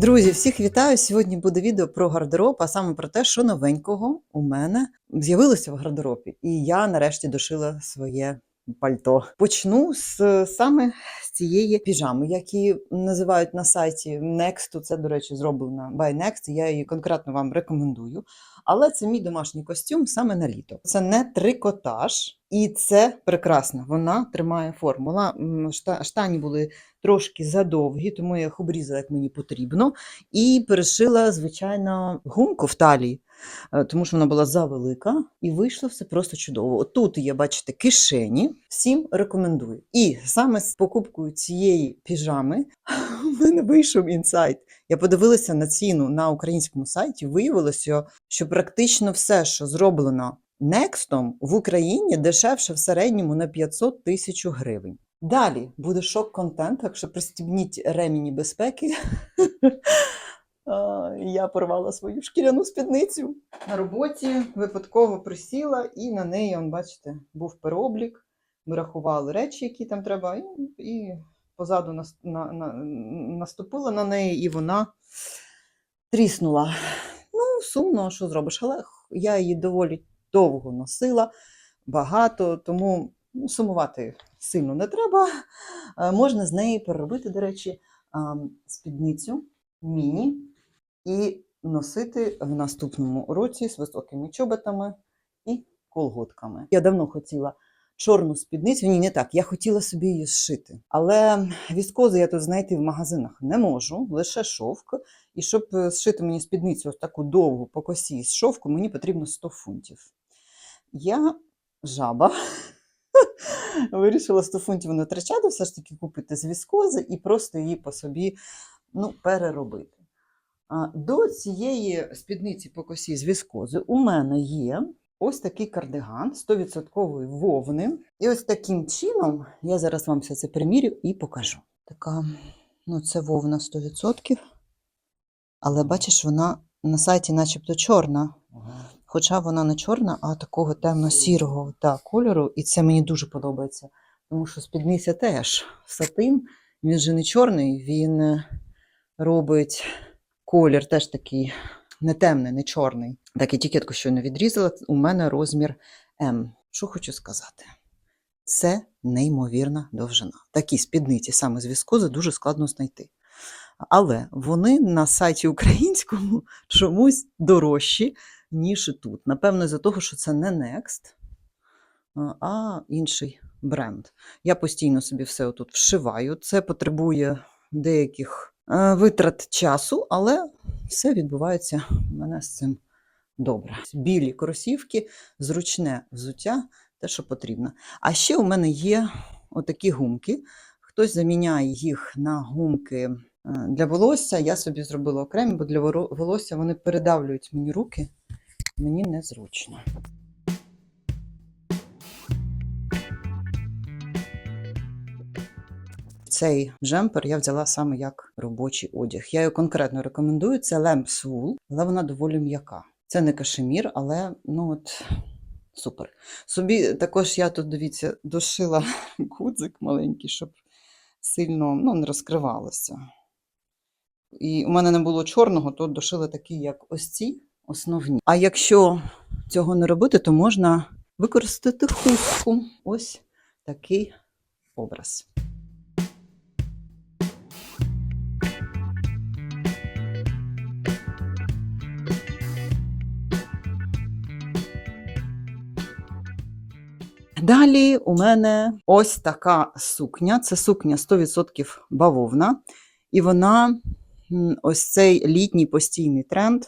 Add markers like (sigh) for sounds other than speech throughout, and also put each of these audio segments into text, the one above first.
Друзі, всіх вітаю! Сьогодні буде відео про гардероб, а саме про те, що новенького у мене з'явилося в гардеробі. І я нарешті дошила своє пальто. Почну з саме з цієї піжами, які називають на сайті Next. Це, до речі, зроблено by Next. Я її конкретно вам рекомендую. Але це мій домашній костюм саме на літо. Це не трикотаж, і це прекрасно. Вона тримає форму. Вона, штані були трошки задовгі, тому я їх обрізала, як мені потрібно, і перешила, звичайно, гумку в талії, тому що вона була завелика, і вийшло все просто чудово. Отут є, бачите, кишені. Всім рекомендую. І саме з покупкою цієї піжами (laughs) у мене вийшов інсайт. Я подивилася на ціну на українському сайті. Виявилося, що практично все, що зроблено Некстом в Україні дешевше в середньому на 500 тисяч гривень. Далі буде шок-контент, так що пристібніть ремені безпеки. (laughs) Я порвала свою шкіряну спідницю. На роботі випадково присіла, і на неї, он, бачите, був переоблік. Ми рахували речі, які там треба, і, і позаду нас- на, на, наступила на неї, і вона тріснула. Ну, сумно, що зробиш, але я її доволі довго носила, багато, тому ну, сумувати сильно не треба. Е, Можна з неї переробити, до речі, спідницю міні і носити в наступному році з високими чоботами і колготками. Я давно хотіла чорну спідницю. Ні, не так. Я хотіла собі її зшити. Але віскози я тут знайти в магазинах не можу, лише шовк. І щоб зшити мені спідницю ось таку довгу по косі з шовку, мені потрібно 100 фунтів. Я жаба. (laughs) Вирішила 100 фунтів втрачати, все ж таки купити з віскози і просто її по собі ну, переробити. До цієї спідниці по косі з віскози у мене є ось такий кардиган 100% вовни. І ось таким чином я зараз вам все це примірю і покажу. Така, ну це вовна 100%. Але бачиш, вона на сайті начебто чорна. Хоча вона не чорна, а такого темно-сірого та, кольору. І це мені дуже подобається. Тому що спідниця теж сатин, він же не чорний, він е, робить колір теж такий не темний, не чорний. Так, етикетку щойно відрізала. У мене розмір М. Що хочу сказати? Це неймовірна довжина. Такі спідниці саме з віскози дуже складно знайти. Але вони на сайті українському (laughs) чомусь дорожчі, ніж тут. Напевно, з-за того, що це не Next, а- інший бренд. Я постійно собі все отут вшиваю. Це потребує деяких витрат часу, але все відбувається у мене з цим добре. Білі кросівки, зручне взуття, те, що потрібно. А ще у мене є отакі гумки. Хтось заміняє їх на гумки е, для волосся. Я собі зробила окремі, бо для волосся вони передавлюють мені руки. Мені незручно. Цей джемпер я взяла саме як робочий одяг. Я його конкретно рекомендую. Це Lamps Wool, але вона доволі м'яка. Це не кашемір, але ну от супер. Собі також я тут, дивіться, дошила (laughs) гудзик маленький, щоб сильно ну, не розкривалося. І у мене не було чорного, то дошила такі, як ось ці основні. А якщо цього не робити, то можна використати хустку. Ось такий образ. Далі у мене ось така сукня. Це сукня 100% бавовна. І вона ось цей літній постійний тренд,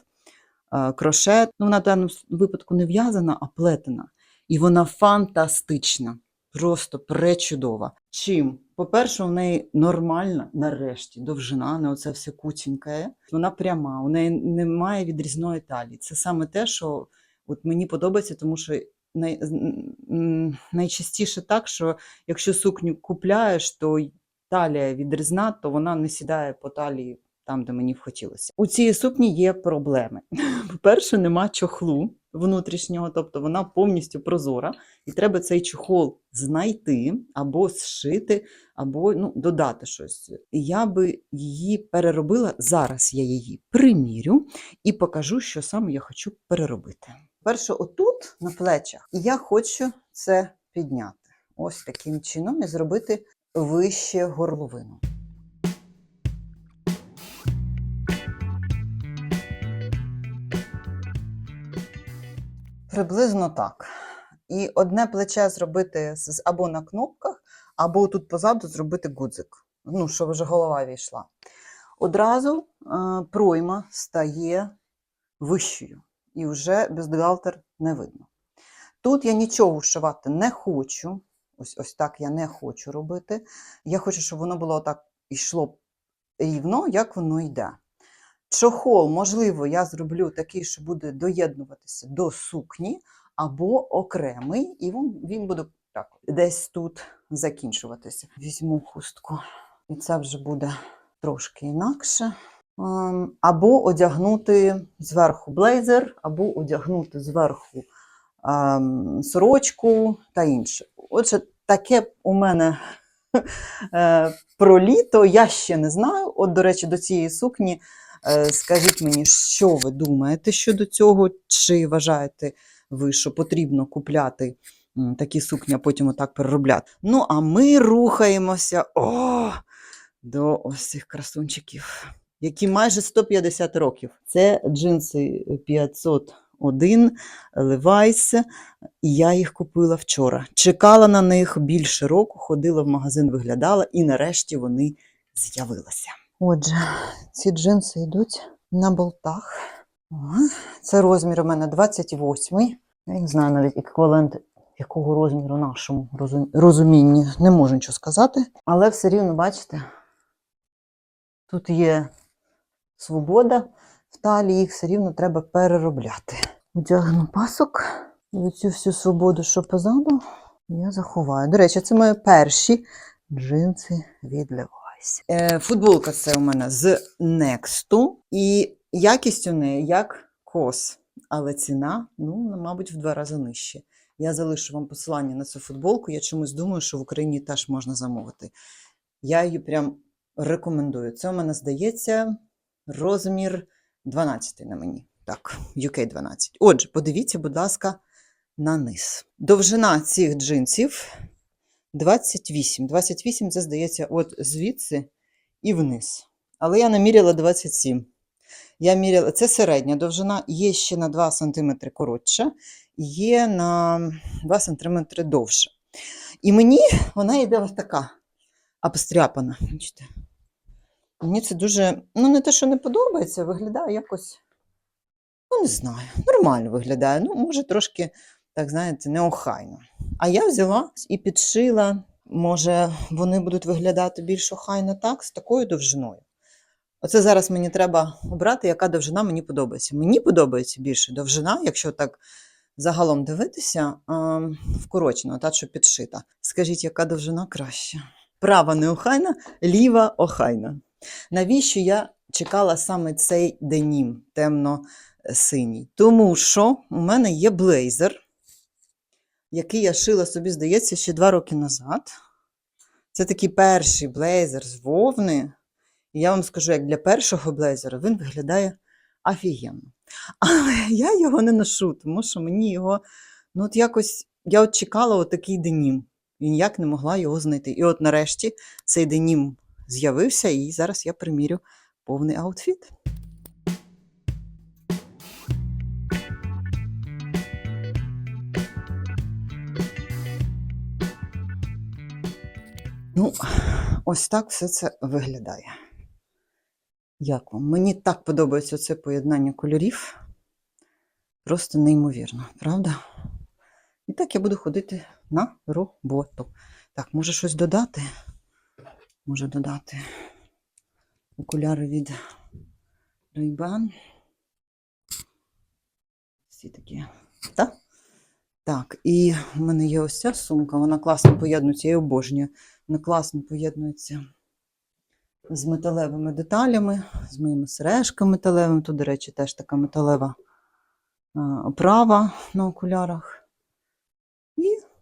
е, крошет. Ну, вона в даному випадку не в'язана, а плетена. І вона фантастична, просто пречудова. Чим? По-перше, у неї нормальна, нарешті, довжина, не оце все кутіньке. Вона пряма, у неї немає відрізної талії. Це саме те, що от мені подобається, тому що най, найчастіше так, що якщо сукню купляєш, то талія відрізна, то вона не сідає по талії там, де мені б хотілося. У цієї сукні є проблеми. (laughs) По-перше, нема чохлу. внутрішнього, тобто вона повністю прозора, і треба цей чохол знайти або зшити, або ну, додати щось. Я би її переробила. Зараз я її примірю і покажу, що саме я хочу переробити. Перше, отут на плечах, і я хочу це підняти. Ось таким чином і зробити вище горловину. Приблизно так. І одне плече зробити або на кнопках, або тут позаду зробити гудзик, ну, щоб вже голова війшла. Одразу е, пройма стає вищою, і вже бюстгальтер не видно. Тут я нічого вшивати не хочу. Ось, ось так я не хочу робити. Я хочу, щоб воно було так йшло рівно, як воно йде. Чохол, можливо, я зроблю такий, що буде доєднуватися до сукні, або окремий, і він, він буде так, десь тут закінчуватися. Візьму хустку, і це вже буде трошки інакше. Ем, Або одягнути зверху блейзер, або одягнути зверху ем, сорочку та інше. Отже, таке у мене (laughs) е, про літо я ще не знаю. От, до речі, до цієї сукні е, скажіть мені, що ви думаєте щодо цього, чи вважаєте ви, що потрібно купляти такі сукні, а потім отак переробляти. Ну, а ми рухаємося о, до ось цих красунчиків, які майже 150 років. Це джинси 501 Levi's, і я їх купила вчора. Чекала на них більше року, ходила в магазин, виглядала, і нарешті вони з'явилися. Отже, ці джинси йдуть на болтах. Це розмір у мене 28. Я не знаю навіть еквівалент якого розміру нашому розумінні. Не можу нічого сказати. Але все рівно, бачите, тут є свобода в талії, їх все рівно треба переробляти. Одягну пасок. І оцю всю свободу, що позаду, я заховаю. До речі, це мої перші джинси від Levi's. Е, футболка це у мене з Next. І якість у неї як кос, але ціна, ну, мабуть, в два рази нижче. Я залишу вам посилання на цю футболку. Я чомусь думаю, що в Україні теж можна замовити. Я її прям рекомендую. Це у мене здається розмір 12 на мені. Так, UK 12. Отже, подивіться, будь ласка, на низ. Довжина цих джинсів 28. 28 це здається, от звідси і вниз. Але я наміряла 27. Я міряла, це середня довжина, є ще на 2 см коротша, є на 2 см довше. І мені вона йде ось така обстряпана. Бачите? Мені це дуже, ну не те, що не подобається, виглядає якось, ну не знаю, нормально виглядає. Ну, може, трошки, так знаєте, неохайно. А я взяла і підшила, може, вони будуть виглядати більш охайно так, з такою довжиною. Оце зараз мені треба обрати, яка довжина мені подобається. Мені подобається більше довжина, якщо так загалом дивитися, вкорочена, та, що підшита. Скажіть, яка довжина краще? Права неохайна, ліва охайна. Навіщо я чекала саме цей денім темно-синій? Тому що у мене є блейзер, який я шила собі, здається, ще два роки назад. Це такий перший блейзер з вовни. І я вам скажу, як для першого блейзера він виглядає офігенно. Але я його не ношу, тому що мені його, ну от якось, я от чекала отакий денім і ніяк не могла його знайти. І от нарешті цей денім з'явився, і зараз я примірю повний аутфіт. Ну, ось так все це виглядає. Як вам? Мені так подобається це поєднання кольорів. Просто неймовірно, правда? І так я буду ходити на роботу. Так, може щось додати? Можу додати окуляри від Ray-Ban. Всі такі. Так? Так, і в мене є ось ця сумка, вона класно поєднується, я її обожнюю. Вона класно поєднується з металевими деталями, з моїми сережками металевими. Тут, до речі, теж така металева оправа на окулярах.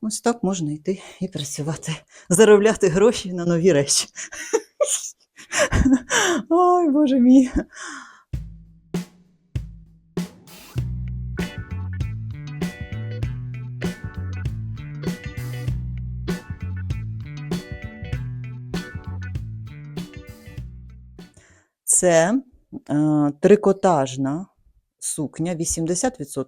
Ось так можна йти і працювати, заробляти гроші на нові речі. Ой, Боже мій. Це е, трикотажна сукня, 80%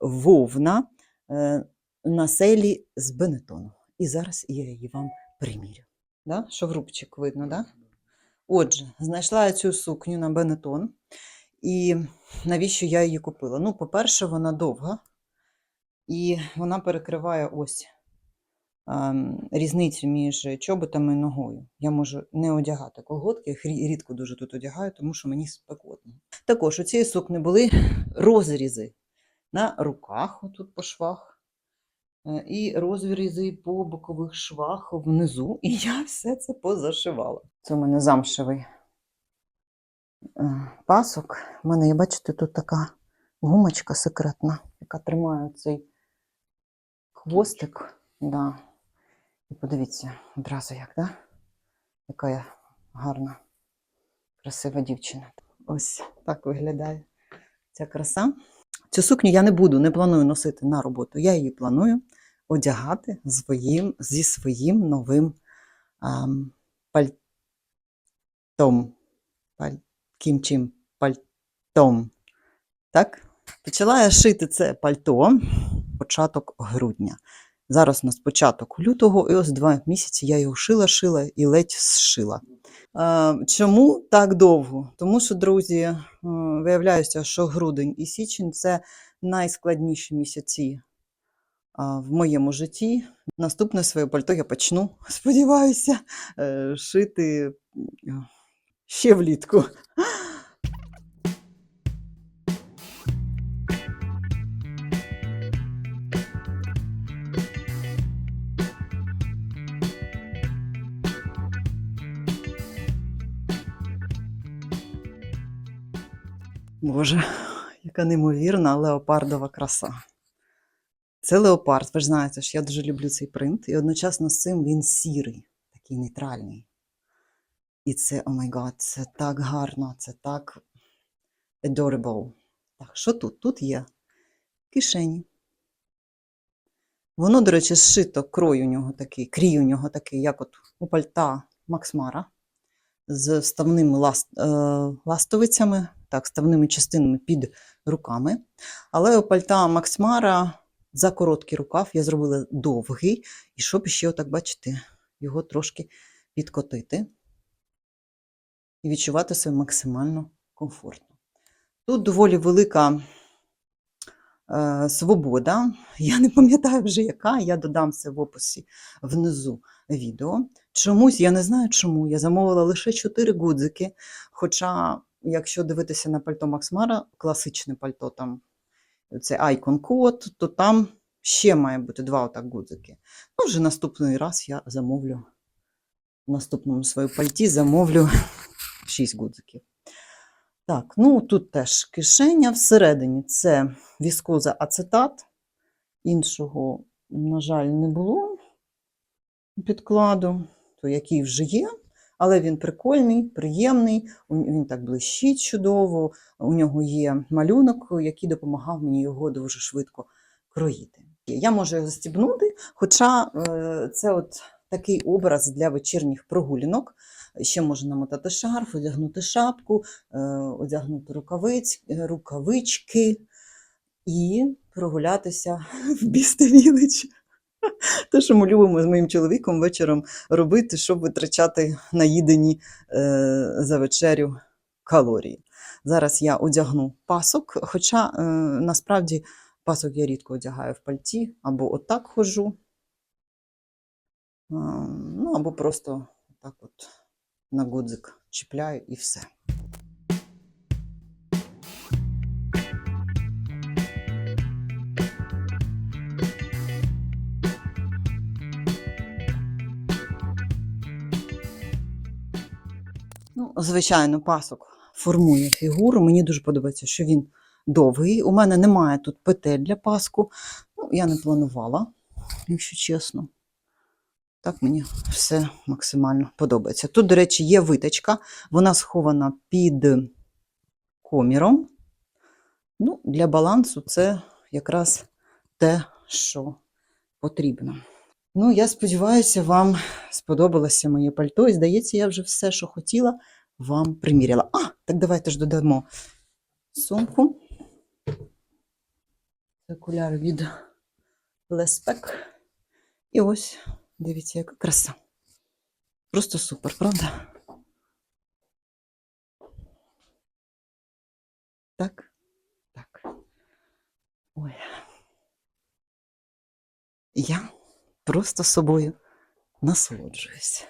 вовна е, на селі з бенетону. І зараз я її вам примірю. Да? Шоврубчик видно, да? Отже, знайшла я цю сукню на бенетон. І навіщо я її купила? Ну, по-перше, вона довга, і вона перекриває ось ем, різницю між чоботами і ногою. Я можу не одягати колготки, їх рідко дуже тут одягаю, тому що мені спекотно. Також у цієї сукни були розрізи на руках, отут по швах, і розрізи по бокових швах внизу. (laughs) І я все це позашивала. Це у мене замшевий е, пасок. У мене, бачите, тут така гумочка секретна, яка тримає цей хвостик. Да. І подивіться одразу, як, да? яка я гарна, красива дівчина. Ось так виглядає ця краса. Цю сукню я не буду, не планую носити на роботу. Я її планую одягати своїм, зі своїм новим ем, пальтом. Паль... Ким чим пальтом. Так? Почала я шити це пальто початок грудня. Зараз у нас початок лютого, і ось два місяці я його шила, шила і ледь зшила. Е, Чому так довго? Тому що, друзі, е, виявляється, що грудень і січень це найскладніші місяці а, в моєму житті. Наступне своє пальто я почну, сподіваюся, е, шити ще влітку. Боже, яка неймовірна леопардова краса. Це леопард, ви ж знаєте, що я дуже люблю цей принт, і одночасно з цим він сірий, такий нейтральний. І це, о май гад, це так гарно, це так adorable. Так, що тут? Тут є кишені. Воно, до речі, зшито крой у нього такий, крій у нього такий, як от у пальта Максмара, з вставними ласт, е, ластовицями, так, вставними частинами під руками. Але у пальта Максмара за короткий рукав я зробила довгий, і щоб ще, отак, бачите, його трошки підкотити і відчувати себе максимально комфортно. Тут доволі велика свобода. (laughs) Я не пам'ятаю вже яка, я додам це в описі внизу відео. Чомусь, я не знаю чому, я замовила лише 4 гудзики. Хоча, якщо дивитися на пальто Максмара, класичне пальто, там це Icon Code, то там ще має бути два отак гудзики. Ну, вже наступний раз я замовлю в наступному своєму пальті замовлю (laughs) 6 гудзиків. Так, ну тут теж кишеня всередині це віскоза ацетат. Іншого, на жаль, не було підкладу, то який вже є, але він прикольний, приємний, він так блищить чудово. У нього є малюнок, який допомагав мені його дуже швидко кроїти. Я можу його застібнути, хоча е, це от такий образ для вечірніх прогулянок. Ще можна намотати шарф, одягнути шапку, е, одягнути рукавиць, е, рукавички і прогулятися (laughs) в Бістевілич. (laughs) Те, що ми любимо з моїм чоловіком вечором робити, щоб витрачати наїдені е, за вечерю калорії. Зараз я одягну пасок, хоча насправді пасок я рідко одягаю в пальті, або отак ходжу, ну або просто так от на гудзик чіпляю і все. Ну, звичайно, пасок формує фігуру. Мені дуже подобається, що він довгий. У мене немає тут петель для паску. Ну, я не планувала, якщо чесно. Так мені все максимально подобається. Тут, до речі, є виточка, вона схована під коміром. Ну, для балансу це якраз те, що потрібно. Ну, я сподіваюся, вам сподобалося моє пальто. І здається, я вже все, що хотіла, вам приміряла. А, так давайте ж додамо сумку. Це окуляри від Леспек. І ось, дивіться, яка краса. Просто супер, правда? Так, так. Ой. Я просто собою насолоджуюсь.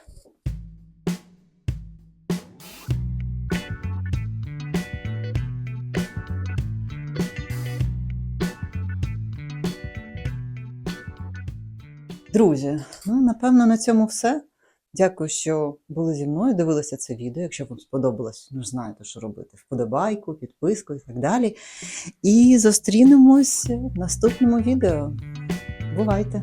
Друзі, ну напевно на цьому все. Дякую, що були зі мною, дивилися це відео. Якщо вам сподобалось, ну знаєте, що робити. Вподобайку, підписку і так далі. І зустрінемось в наступному відео. Бувайте!